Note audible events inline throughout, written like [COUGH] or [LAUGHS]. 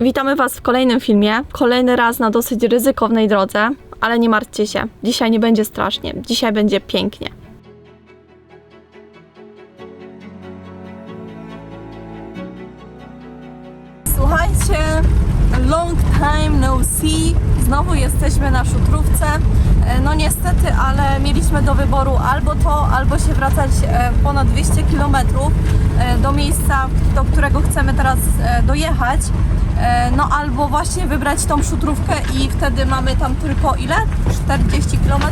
Witamy Was w kolejnym filmie. Kolejny raz na dosyć ryzykownej drodze, ale nie martwcie się. Dzisiaj nie będzie strasznie. Dzisiaj będzie pięknie. Słuchajcie, long time no see. Znowu jesteśmy na szutrówce. E, No niestety, ale mieliśmy do wyboru albo to, albo się wracać e, ponad 200 km do miejsca, do którego chcemy teraz e, dojechać. E, No albo właśnie wybrać tą szutrówkę i wtedy mamy tam tylko ile? 40 km?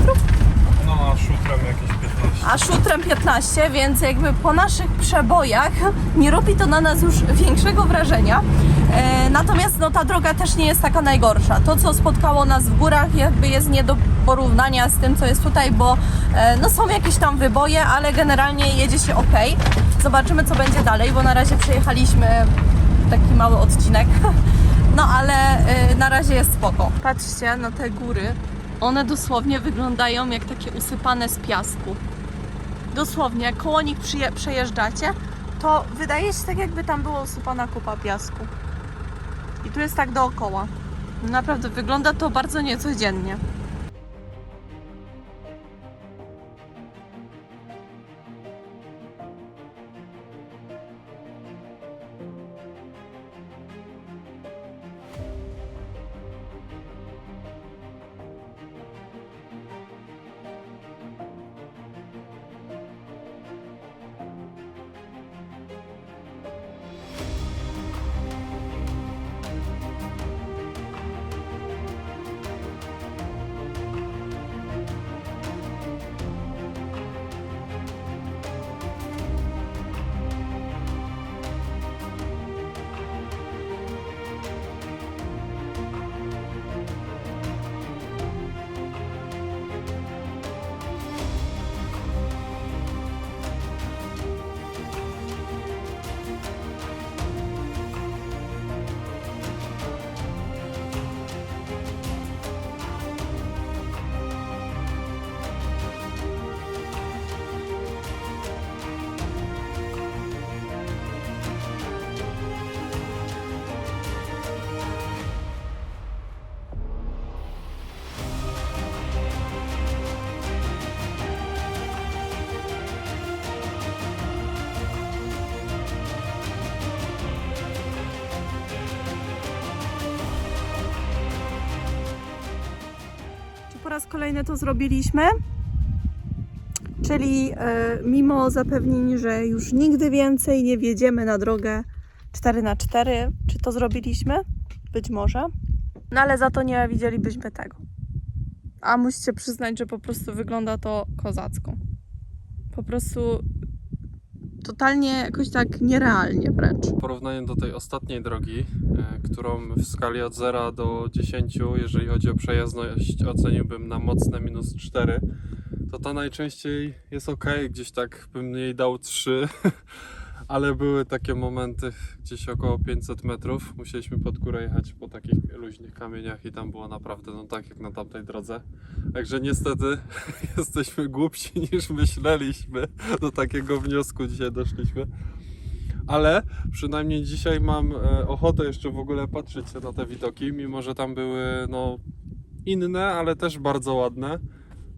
No, a szutrem jakieś 15. a szutrem 15, więc jakby po naszych przebojach nie robi to na nas już większego wrażenia. E, natomiast no, ta droga też nie jest taka najgorsza. To, co spotkało nas w górach, jakby jest nie do porównania z tym, co jest tutaj, bo e, no, są jakieś tam wyboje, ale generalnie jedzie się ok. Zobaczymy, co będzie dalej, bo na razie przejechaliśmy taki mały odcinek. [LAUGHS] No ale e, na razie jest spoko. Patrzcie na te góry. One dosłownie wyglądają jak takie usypane z piasku. Dosłownie, jak koło nich przejeżdżacie, to wydaje się tak, jakby tam była usypana kupa piasku. I tu jest tak dookoła. Naprawdę wygląda to bardzo niecodziennie. Raz kolejny to zrobiliśmy? Czyli e, mimo zapewnień, że już nigdy więcej nie wjedziemy na drogę 4 na 4 czy to zrobiliśmy? Być może. No ale za to nie widzielibyśmy tego. A musicie przyznać, że po prostu wygląda to kozacko. Po prostu totalnie jakoś tak nierealnie wręcz. W porównaniu do tej ostatniej drogi, e, którą w skali od 0 do 10, jeżeli chodzi o przejezdność, oceniłbym na mocne minus 4, to ta najczęściej jest ok, gdzieś tak bym jej dał 3, [LAUGHS] ale były takie momenty gdzieś około 500 metrów. Musieliśmy pod górę jechać po takich luźnych kamieniach i tam było naprawdę no tak jak na tamtej drodze. Także niestety [LAUGHS] jesteśmy głupsi [LAUGHS] niż myśleliśmy. Do takiego wniosku dzisiaj doszliśmy. Ale przynajmniej dzisiaj mam e, ochotę jeszcze w ogóle patrzeć na te widoki, mimo że tam były no inne, ale też bardzo ładne.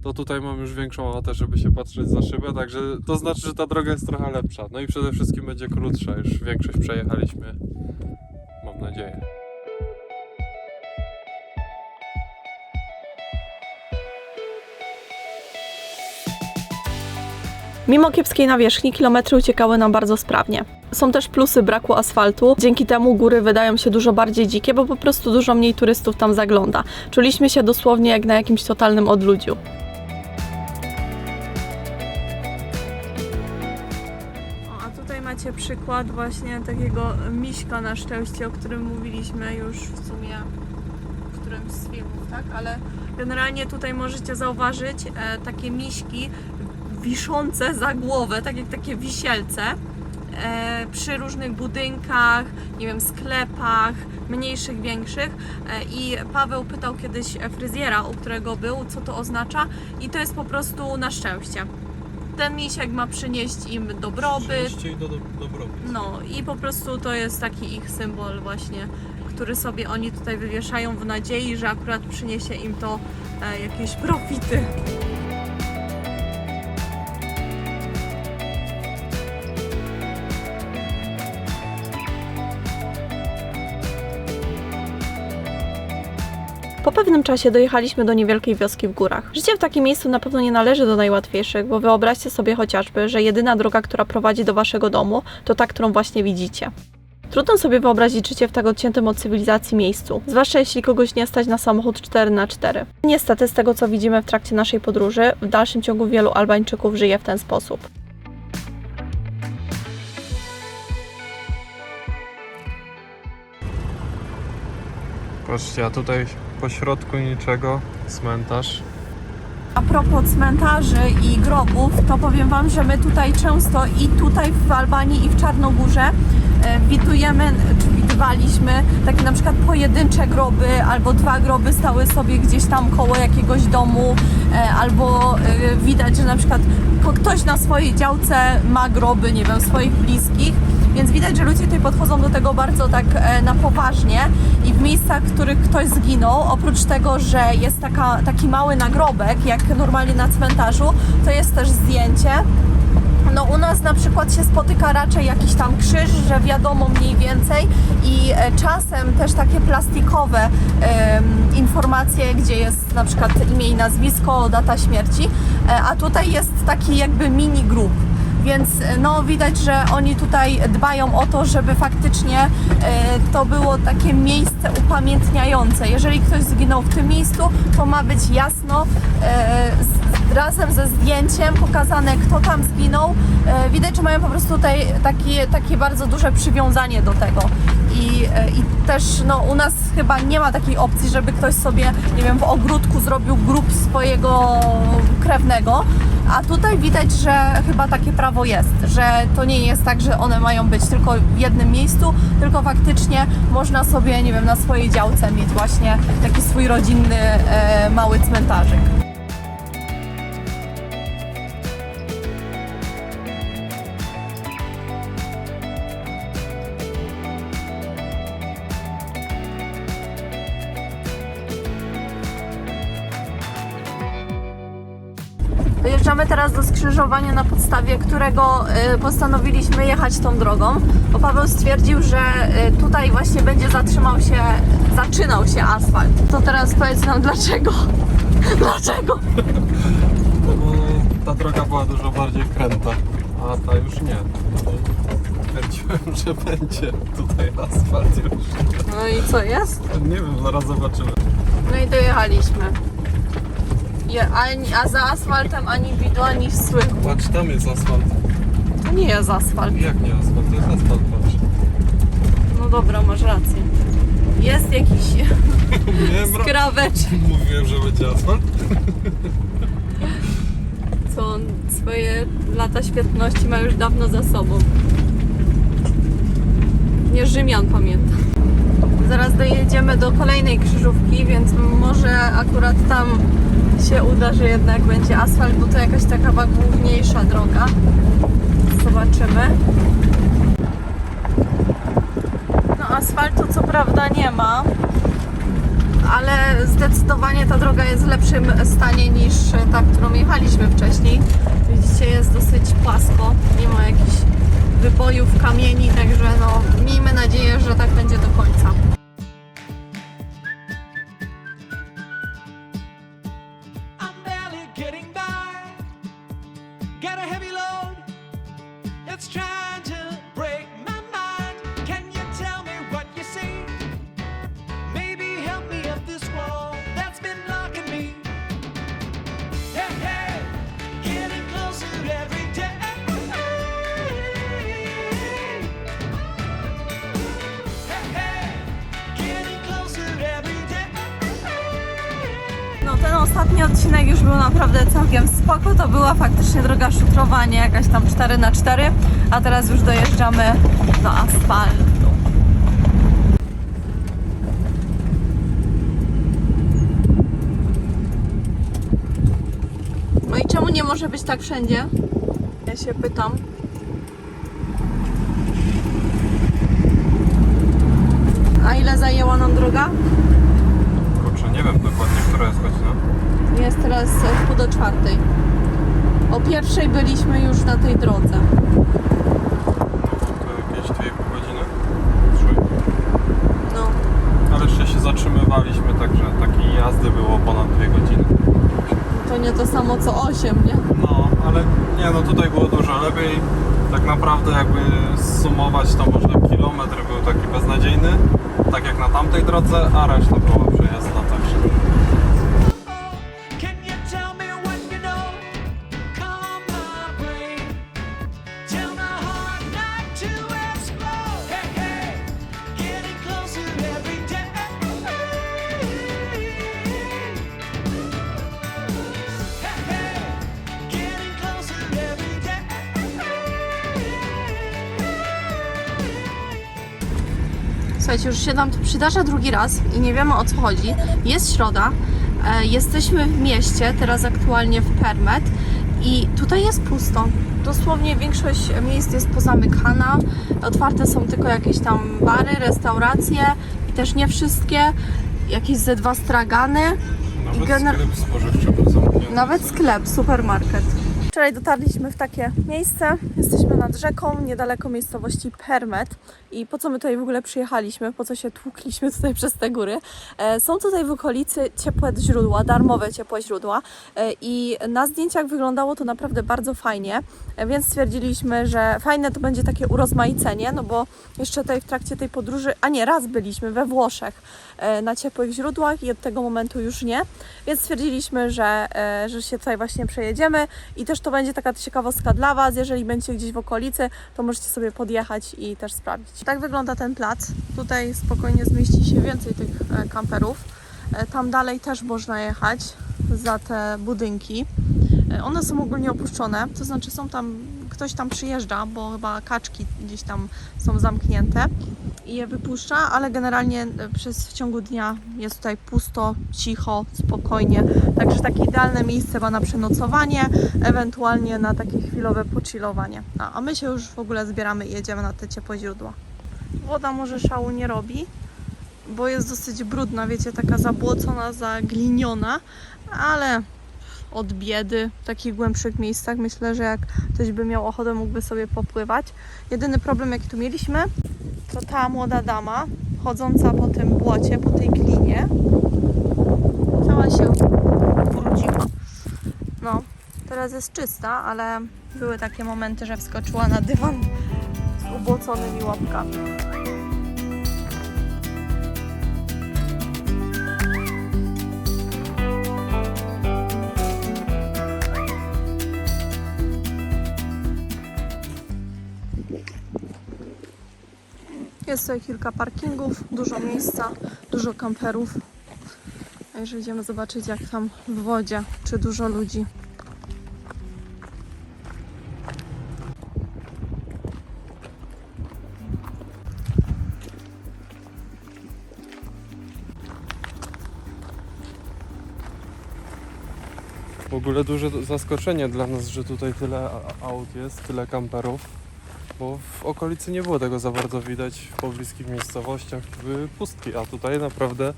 To tutaj mam już większą ochotę, żeby się patrzeć za szybę, także to znaczy, że ta droga jest trochę lepsza. No i przede wszystkim będzie krótsza, już większość przejechaliśmy. Mam nadzieję. Mimo kiepskiej nawierzchni, kilometry uciekały nam bardzo sprawnie. Są też plusy braku asfaltu. Dzięki temu góry wydają się dużo bardziej dzikie, bo po prostu dużo mniej turystów tam zagląda. Czuliśmy się dosłownie jak na jakimś totalnym odludziu. Przykład właśnie takiego miśka na szczęście, o którym mówiliśmy już w sumie w którymś z filmów, tak? Ale generalnie tutaj możecie zauważyć e, takie miśki wiszące za głowę, tak jak takie wisielce e, przy różnych budynkach, nie wiem, sklepach, mniejszych, większych. E, I Paweł pytał kiedyś fryzjera, u którego był, co to oznacza, i to jest po prostu na szczęście. Ten misiek ma przynieść im dobrobyt, i do, dobrobyt. no i po prostu to jest taki ich symbol właśnie, który sobie oni tutaj wywieszają w nadziei, że akurat przyniesie im to e, jakieś profity. Pewnym czasie dojechaliśmy do niewielkiej wioski w górach. Życie w takim miejscu na pewno nie należy do najłatwiejszych, bo wyobraźcie sobie chociażby, że jedyna droga, która prowadzi do waszego domu, to ta, którą właśnie widzicie. Trudno sobie wyobrazić życie w tak odciętym od cywilizacji miejscu, zwłaszcza jeśli kogoś nie stać na samochód 4x4. Niestety, z tego co widzimy w trakcie naszej podróży, w dalszym ciągu wielu Albańczyków żyje w ten sposób. Patrzcie, a tutaj po środku niczego cmentarz. A propos cmentarzy i grobów, to powiem Wam, że my tutaj często i tutaj w Albanii i w Czarnogórze e, widujemy, czy widywaliśmy takie na przykład pojedyncze groby albo dwa groby stały sobie gdzieś tam koło jakiegoś domu e, albo e, widać, że na przykład ktoś na swojej działce ma groby, nie wiem, swoich bliskich. Więc widać, że ludzie tutaj podchodzą do tego bardzo tak e, na poważnie i w miejscach, w których ktoś zginął, oprócz tego, że jest taka, taki mały nagrobek, jak normalnie na cmentarzu, to jest też zdjęcie. No u nas na przykład się spotyka raczej jakiś tam krzyż, że wiadomo mniej więcej i e, czasem też takie plastikowe informacje, gdzie jest na przykład imię i nazwisko, data śmierci, e, a tutaj jest taki jakby mini grób. Więc e, no widać, że oni tutaj dbają o to, żeby faktycznie e, to było takie miejsce upamiętniające. Jeżeli ktoś zginął w tym miejscu, to ma być jasno e, razem ze zdjęciem pokazane, kto tam zginął. Widać, że mają po prostu tutaj takie, takie bardzo duże przywiązanie do tego. I, e, I też no, u nas chyba nie ma takiej opcji, żeby ktoś sobie, nie wiem, w ogródku zrobił grób swojego krewnego. A tutaj widać, że chyba takie prawo jest, że to nie jest tak, że one mają być tylko w jednym miejscu, tylko faktycznie można sobie, nie wiem, na swojej działce mieć właśnie taki swój rodzinny e, mały cmentarzyk. Skrzyżowania, na podstawie którego y, postanowiliśmy jechać tą drogą, bo Paweł stwierdził, że y, tutaj właśnie będzie zatrzymał się, zaczynał się asfalt. To teraz powiedz nam dlaczego? [LAUGHS] Dlaczego? No bo ta droga była dużo bardziej kręta, a ta już nie. Twierdziłem, [LAUGHS] że będzie tutaj asfalt już. No i co jest? Nie wiem, zaraz zobaczymy. No i dojechaliśmy. Je, ani, a za asfaltem ani widu, ani słychu. Patrz, tam jest asfalt. To nie jest asfalt. Jak nie asfalt? To jest asfalt, patrz. No dobra, masz rację. Jest jakiś Mówiłem, ra- skrawecz. Mówiłem, że będzie asfalt. co on swoje lata świetności ma już dawno za sobą. Nie Rzymian pamięta. Zaraz dojedziemy do kolejnej krzyżówki, więc może akurat tam się uda, że jednak będzie asfalt, bo to jakaś taka główniejsza droga. Zobaczymy. No asfaltu co prawda nie ma, ale zdecydowanie ta droga jest w lepszym stanie niż ta, którą jechaliśmy wcześniej. Widzicie, jest dosyć płasko, nie ma jakichś wybojów kamieni, także no, miejmy nadzieję, że tak będzie do końca. Ostatni odcinek już był naprawdę całkiem spoko, to była faktycznie droga szutrowa, nie jakaś tam 4 na 4 a teraz już dojeżdżamy do asfaltu. No i czemu nie może być tak wszędzie? Ja się pytam. A ile zajęła nam droga? Kurczę, nie wiem dokładnie, która jest godzina. Jest teraz e, pół do czwartej. O pierwszej byliśmy już na tej drodze. To jakieś 2,5 godziny? 3. No, Ale jeszcze się zatrzymywaliśmy, także takiej jazdy było ponad 2 godziny. to nie to samo co 8, nie? No, ale nie no tutaj było dużo lepiej. Tak naprawdę jakby sumować to może kilometr był taki beznadziejny, tak jak na tamtej drodze, a reszta była Słuchajcie, już się nam to przydarza drugi raz i nie wiemy o co chodzi. Jest środa, e, jesteśmy w mieście, teraz aktualnie w Permet i tutaj jest pusto. Dosłownie większość miejsc jest pozamykana, otwarte są tylko jakieś tam bary, restauracje i też nie wszystkie, jakieś ze dwa stragany. Nawet gener- sklep spożywczy zamknięty. Nawet sklep, supermarket. Wczoraj dotarliśmy w takie miejsce. Jesteśmy nad rzeką, niedaleko miejscowości Permet. I po co my tutaj w ogóle przyjechaliśmy? Po co się tłukliśmy tutaj przez te góry? E, są tutaj w okolicy ciepłe źródła, darmowe ciepłe źródła. E, I na zdjęciach wyglądało to naprawdę bardzo fajnie. E, więc stwierdziliśmy, że fajne to będzie takie urozmaicenie, no bo jeszcze tutaj w trakcie tej podróży, a nie, raz byliśmy we Włoszech na ciepłych źródłach i od tego momentu już nie. Więc stwierdziliśmy, że, że się tutaj właśnie przejedziemy i też to będzie taka ciekawostka dla Was. Jeżeli będziecie gdzieś w okolicy, to możecie sobie podjechać i też sprawdzić. Tak wygląda ten plac. Tutaj spokojnie zmieści się więcej tych e, kamperów. E, Tam dalej też można jechać za te budynki. E, One są ogólnie opuszczone, to znaczy są tam, ktoś tam przyjeżdża, bo chyba kaczki gdzieś tam są zamknięte i je wypuszcza, ale generalnie przez w ciągu dnia jest tutaj pusto, cicho, spokojnie. Także takie idealne miejsce chyba na przenocowanie, ewentualnie na takie chwilowe pochillowanie. A, a my się już w ogóle zbieramy i jedziemy na te ciepłe źródła. Woda może szału nie robi, bo jest dosyć brudna, wiecie, taka zabłocona, zagliniona, ale od biedy w takich głębszych miejscach myślę, że jak ktoś by miał ochotę, mógłby sobie popływać. Jedyny problem, jaki tu mieliśmy, to ta młoda dama chodząca po tym błocie, po tej glinie, cała się ubrudziła. No, teraz jest czysta, ale były takie momenty, że wskoczyła na dywan z ubłoconymi łapkami. Jest tutaj kilka parkingów, dużo miejsca, dużo kamperów. Także idziemy zobaczyć jak tam w wodzie, czy dużo ludzi. Ogóle duże zaskoczenie dla nas, że tutaj tyle aut jest, tyle kamperów. Bo w okolicy nie było tego za bardzo widać, w pobliskich miejscowościach były pustki, a tutaj naprawdę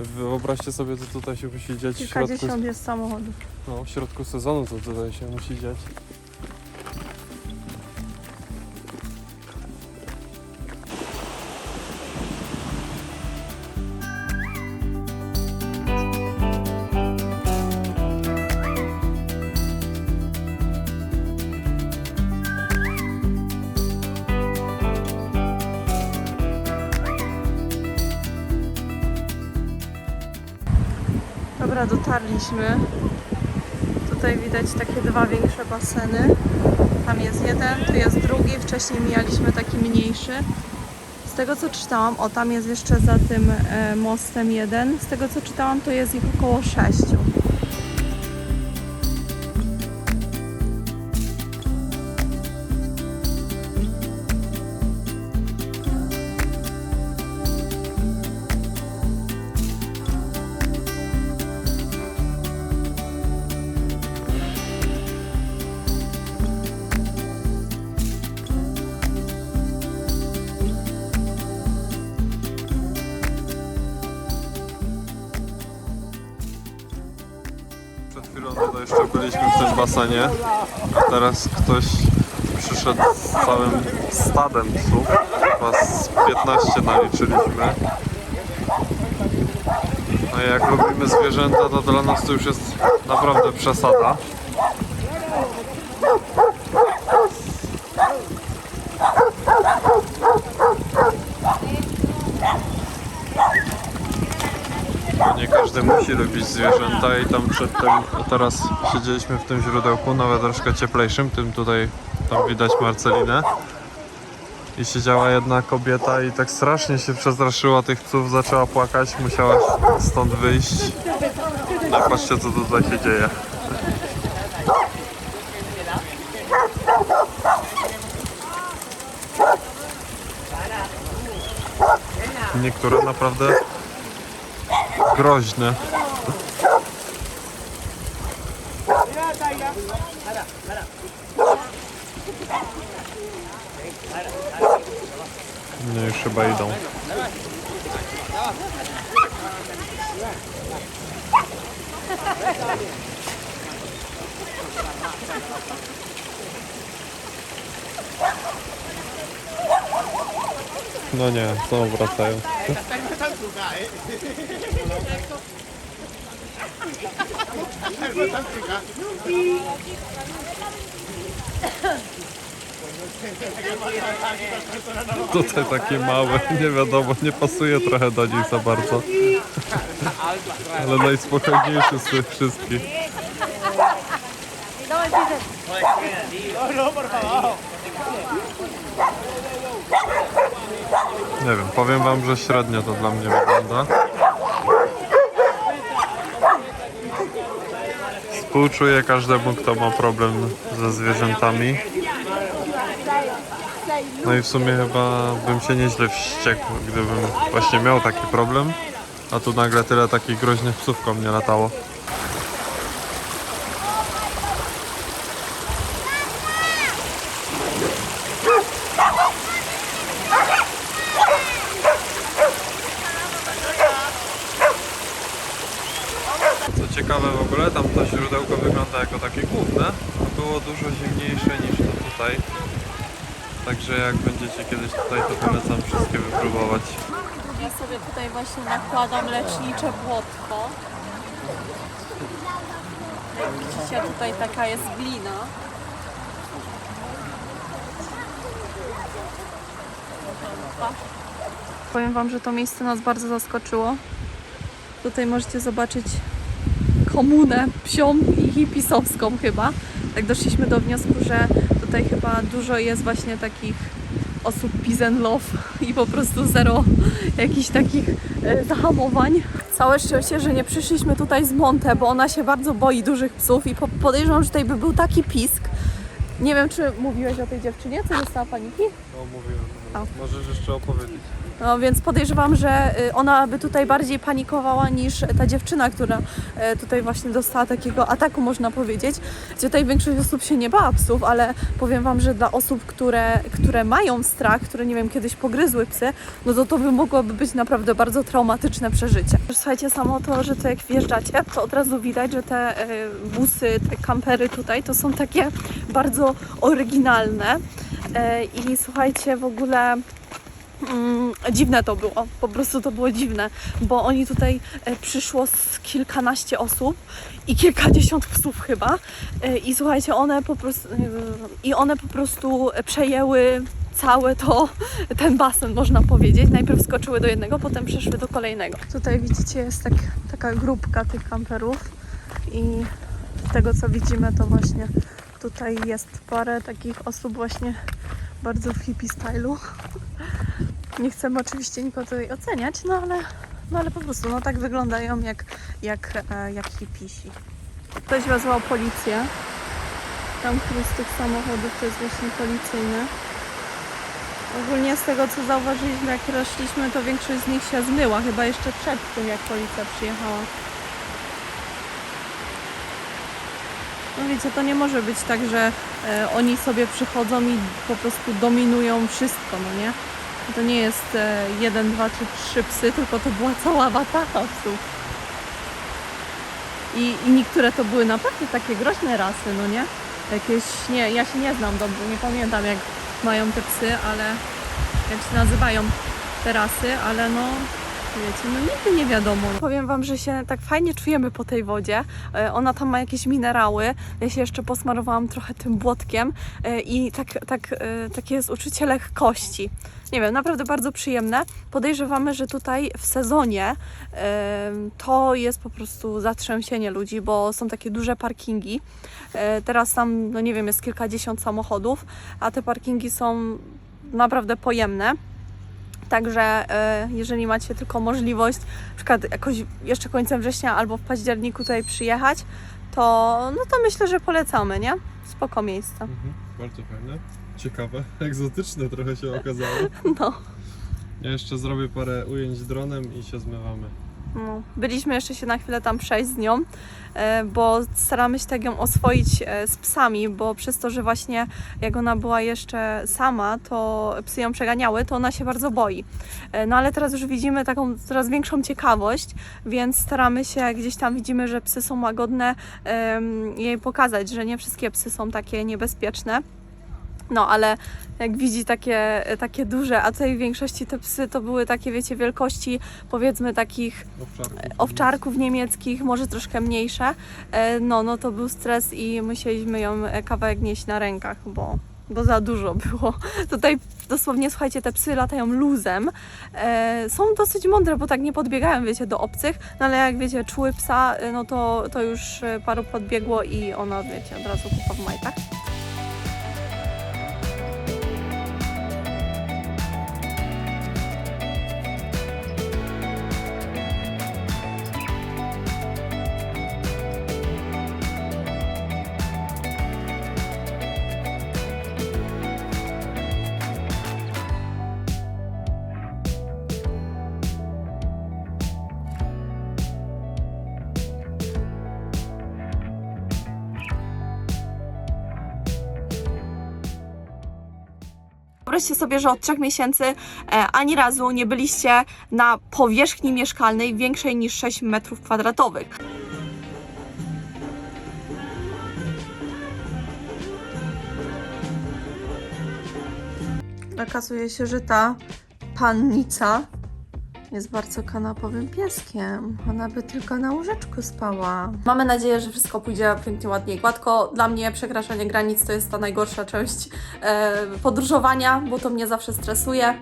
wyobraźcie sobie, co tutaj się musi dziać w środku, Kilkadziesiąt jest samochodów. no, w środku sezonu, co tutaj się musi dziać. Dotarliśmy. Tutaj widać takie dwa większe baseny. Tam jest jeden, tu jest drugi. Wcześniej mijaliśmy taki mniejszy. Z tego co czytałam, o tam jest jeszcze za tym e, mostem jeden. Z tego co czytałam, to jest ich około sześciu. Basenie, a teraz ktoś przyszedł z całym stadem psów. Chyba z 15 naliczyliśmy. A jak lubimy zwierzęta, to dla nas to już jest naprawdę przesada. Bo nie każdy musi lubić zwierzęta i tam przedtem, a teraz siedzieliśmy w tym źródełku, nawet troszkę cieplejszym, tym tutaj, tam widać Marcelinę. I siedziała jedna kobieta i tak strasznie się przestraszyła tych psów, zaczęła płakać, musiała stąd wyjść. No patrzcie co tutaj się dzieje. Niektóre naprawdę groźne. No już chyba idą. No nie, znowu wracają. Tutaj takie małe, nie wiadomo, nie pasuje trochę do nich za bardzo. Ale najspokojniejszy z tych wszystkich. Nie wiem, powiem wam, że średnio to dla mnie wygląda. Współczuję każdemu, kto ma problem ze zwierzętami. No i w sumie chyba bym się nieźle wściekł, gdybym właśnie miał taki problem. A tu nagle tyle takich groźnych psów mnie latało. Ciekawe w ogóle, tam to źródełko wygląda jako takie główne, było dużo zimniejsze niż to tutaj. Także jak będziecie kiedyś tutaj, to polecam wszystkie wypróbować. Ja sobie tutaj właśnie nakładam lecznicze błotko. Jak widzicie, tutaj taka jest glina. Powiem Wam, że to miejsce nas bardzo zaskoczyło. Tutaj możecie zobaczyć komunę psią i hipisowską chyba. Tak doszliśmy do wniosku, że tutaj chyba dużo jest właśnie takich osób peace and love i po prostu zero jakichś takich e, zahamowań. Całe szczęście, że nie przyszliśmy tutaj z Monte, bo ona się bardzo boi dużych psów i po- podejrzewam, że tutaj by był taki pisk. Nie wiem, czy mówiłeś o tej dziewczynie, co dostała paniki? No mówiłem. Możesz jeszcze opowiedzieć. No więc podejrzewam, że y, ona by tutaj bardziej panikowała niż ta dziewczyna, która e, tutaj właśnie dostała takiego ataku, można powiedzieć. Gdzie tutaj większość osób się nie bała psów, ale powiem Wam, że dla osób, które, które mają strach, które nie wiem, kiedyś pogryzły psy, no to to by mogłoby być naprawdę bardzo traumatyczne przeżycie. Słuchajcie, samo to, że to jak wjeżdżacie, to od razu widać, że te e, busy, te kampery tutaj to są takie bardzo oryginalne. E, I słuchajcie, w ogóle Mm, dziwne to było, po prostu to było dziwne, bo oni tutaj e, przyszło z kilkanaście osób i kilkadziesiąt psów chyba e, i słuchajcie, one po prostu e, i one po prostu przejęły całe to, ten basen można powiedzieć. Najpierw skoczyły do jednego, potem przeszły do kolejnego. Tutaj widzicie jest tak, taka grupka tych kamperów i z tego co widzimy to właśnie tutaj jest parę takich osób właśnie bardzo w hippie stylu. Nie chcemy oczywiście nikogo tutaj oceniać, no ale, no ale po prostu no tak wyglądają jak, jak, e, jak hipisi. Ktoś wezwał policję. Tam któryś z tych samochodów to jest właśnie policyjny. Ogólnie z tego co zauważyliśmy jak szliśmy, to większość z nich się zmyła, chyba jeszcze przed tym jak policja przyjechała. No wiecie, to nie może być tak, że e, oni sobie przychodzą i po prostu dominują wszystko, no nie? To nie jest e, jeden, dwa czy trzy psy, tylko to była cała watacha psów. I, I niektóre to były naprawdę takie groźne rasy, no nie? Jakieś, nie, ja się nie znam dobrze, nie pamiętam jak mają te psy, ale jak się nazywają te rasy, ale no wiecie, no nigdy nie wiadomo. Powiem Wam, że się tak fajnie czujemy po tej wodzie. E, Ona tam ma jakieś minerały. Ja się jeszcze posmarowałam trochę tym błotkiem e, i tak, tak, e, takie jest uczucie lekkości. Nie wiem, naprawdę bardzo przyjemne. Podejrzewamy, że tutaj w sezonie to jest po prostu zatrzęsienie ludzi, bo są takie duże parkingi. Teraz tam, no nie wiem, jest kilkadziesiąt samochodów, a te parkingi są naprawdę pojemne. Także e, jeżeli macie tylko możliwość, na przykład jakoś jeszcze końcem września albo w październiku tutaj przyjechać, to, no to myślę, że polecamy, nie? Spoko miejsce. Mhm, bardzo fajne. Ciekawe, [LAUGHS] egzotyczne trochę się okazało. [LAUGHS] No. Ja jeszcze zrobię parę ujęć dronem i się zmywamy. No, byliśmy jeszcze się na chwilę tam przejść z nią, e, bo staramy się tak ją oswoić e, z psami, bo przez to, że właśnie jak ona była jeszcze sama, to psy ją przeganiały, to ona się bardzo boi. E, No ale teraz już widzimy taką coraz większą ciekawość, więc staramy się, gdzieś tam widzimy, że psy są łagodne, jej pokazać, że nie wszystkie psy są takie niebezpieczne. No, ale jak widzi takie, takie duże, a w większości te psy to były takie, wiecie, wielkości powiedzmy takich Owczarków. owczarków niemieckich, może troszkę mniejsze, e, no, no to był stres i musieliśmy ją e, kawałek nieść na rękach, bo, bo za dużo było. [LAUGHS] Tutaj dosłownie, słuchajcie, te psy latają luzem. E, są dosyć mądre, bo tak nie podbiegają, wiecie, do obcych, no ale jak wiecie, czuły psa, e, no to, to już e, paru podbiegło i ona, wiecie, od razu kupa w majtach. Wyobraźcie sobie, że od trzech miesięcy e, ani razu nie byliście na powierzchni mieszkalnej większej niż 6 metrów kwadratowych. Okazuje się, że ta pannica jest bardzo kanapowym pieskiem. Ona by tylko na łóżeczku spała. Mamy nadzieję, że wszystko pójdzie pięknie, ładnie i gładko. Dla mnie przekraczanie granic to jest ta najgorsza część e, podróżowania, bo to mnie zawsze stresuje.